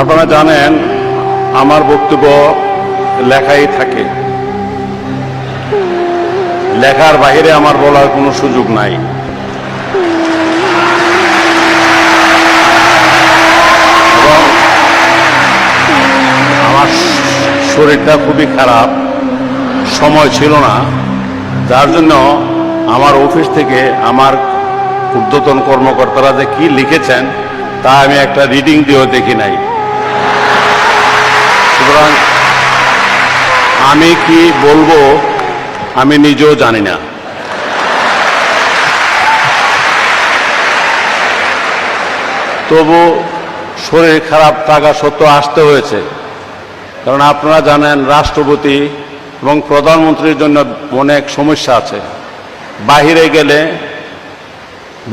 আপনারা জানেন, আমার বক্তব্য লেখাই থাকে। লেখার বাইরে আমার বলার কোনো সুযোগ নাই। এবং আমার শরীরটা খুবই খারাপ, সময় ছিল না। যার জন্য আমার অফিস থেকে আমার ঊর্ধ্বতন কর্মকর্তারা যে কি লিখেছেন, তা আমি একটা রিডিং দিয়েও দেখি নাই। সুতরাং আমি কি বলব আমি নিজেও জানি না। তবু শরীর খারাপ থাকা সত্ত্বেও আসতে হয়েছে। কারণ আপনারা জানেন রাষ্ট্রপতি এবং প্রধানমন্ত্রীর জন্য অনেক সমস্যা আছে। বাহিরে গেলে,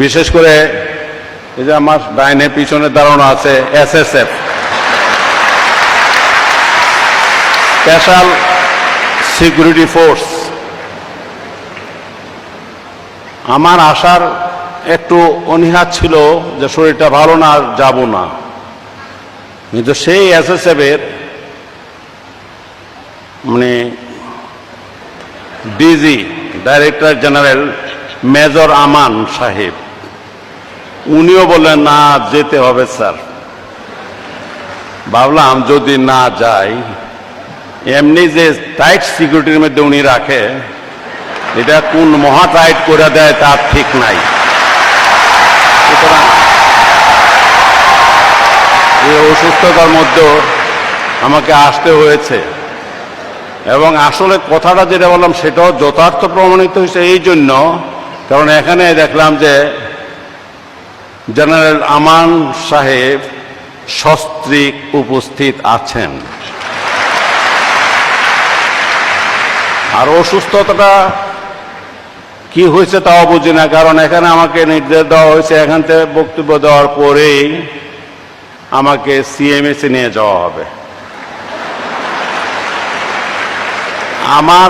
বিশেষ করে এই যে আমার ডাইনে পিছনে দাঁড়ানো আছে এসএসএফ স্পেশাল সিকিউরিটি ফোর্স আমার আসার একটু অনীহা ছিল যে শরীরটা ভালো না আর যাব না। কিন্তু সেই এসএসএফ এর মানে DG director general major Aman সাহেব, উনিও বললেন, না, যেতে হবে স্যার ভাবলাম, যদি না যাই এমনি যে টাইট সিকিউরিটির মধ্যে উনি রাখে, এটা কোন মহা টাইট করে দেয় তার ঠিক নাই। এই অসুস্থতার মধ্যেও আমাকে আসতে হয়েছে। এবং আসলে কথাটা যেটা বললাম, সেটাও যথার্থ প্রমাণিত হয়েছে এই জন্য, কারণ এখানে দেখলাম যে জেনারেল আমান সাহেব সস্ত্রীক উপস্থিত আছেন। আর অসুস্থতাটা কি হয়েছে তাও বুঝি না, কারণ এখানে আমাকে নির্দেশ দেওয়া হয়েছে, এখান থেকে বক্তব্য দেওয়ার পরেই আমাকে সিএমএসে নিয়ে যাওয়া হবে। আমার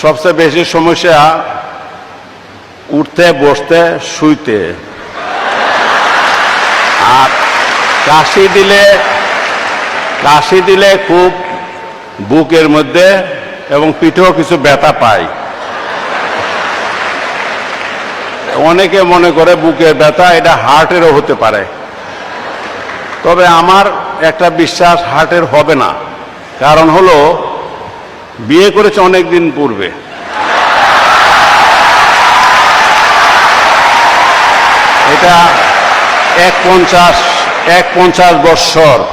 সবচেয়ে বেশি সমস্যা উঠতে, বসতে, শুইতে। আর কাশি দিলে কাশি দিলে খুব বুকের মধ্যে এবং পিঠেও কিছু ব্যথা পাই। অনেকে মনে করে বুকের ব্যথা, এটা হার্টেরও হতে পারে। তবে আমার একটা বিশ্বাস, হার্টের হবে না। কারণ হলো, বিয়ে করেছে অনেক দিন পূর্বে। এটা এক পঞ্চাশ এক পঞ্চাশ বৎসর।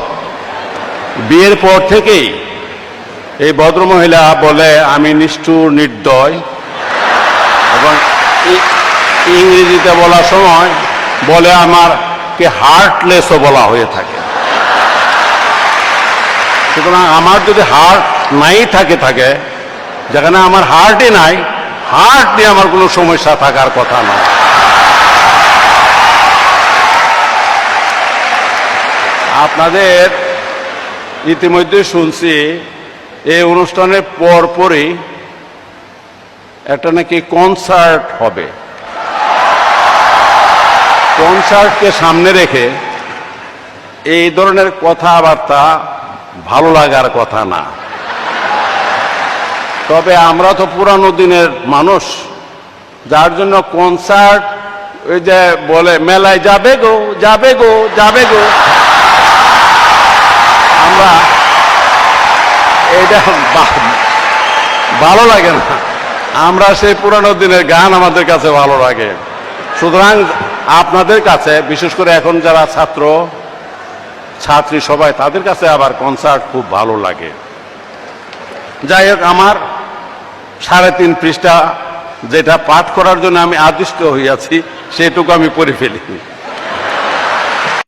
বিয়ের পর থেকেই এই ভদ্রমহিলা বলে, আমি নিষ্ঠুর, নির্দয়। এবং ইংরেজিতে বলার সময় বলে আমার কে হার্টলেসও বলা হয়ে থাকে। সুতরাং আমার যদি হার্ট নাই থাকে থাকে, যেখানে আমার হার্টই নাই হার্ট নিয়ে আমার কোনো সমস্যা থাকার কথা নয় আপনাদের ইতিমধ্যে শুনছি এই অনুষ্ঠানের পর পরই একটা নাকি কনসার্ট হবে। কনসার্টকে সামনে রেখে এই ধরনের কথাবার্তা ভালো লাগার কথা না। তবে আমরা তো পুরানো দিনের মানুষ, যার জন্য কনসার্ট ওই যে বলে, মেলায় যাবে গো যাবে গো যাবে গো। আমরা এটা ভালো লাগে না। আমরা সেই পুরানো দিনের গান আমাদের কাছে ভালো লাগে। সুতরাং আপনাদের কাছে, বিশেষ করে এখন যারা ছাত্র, ছাত্রী সবাই, তাদের কাছে আবার কনসার্ট খুব ভালো লাগে। যাই হোক, আমার সাড়ে তিন পৃষ্ঠা যেটা পাঠ করার জন্য আমি আদিষ্ট হইয়াছি, সেটুকু আমি পড়ে ফেলি।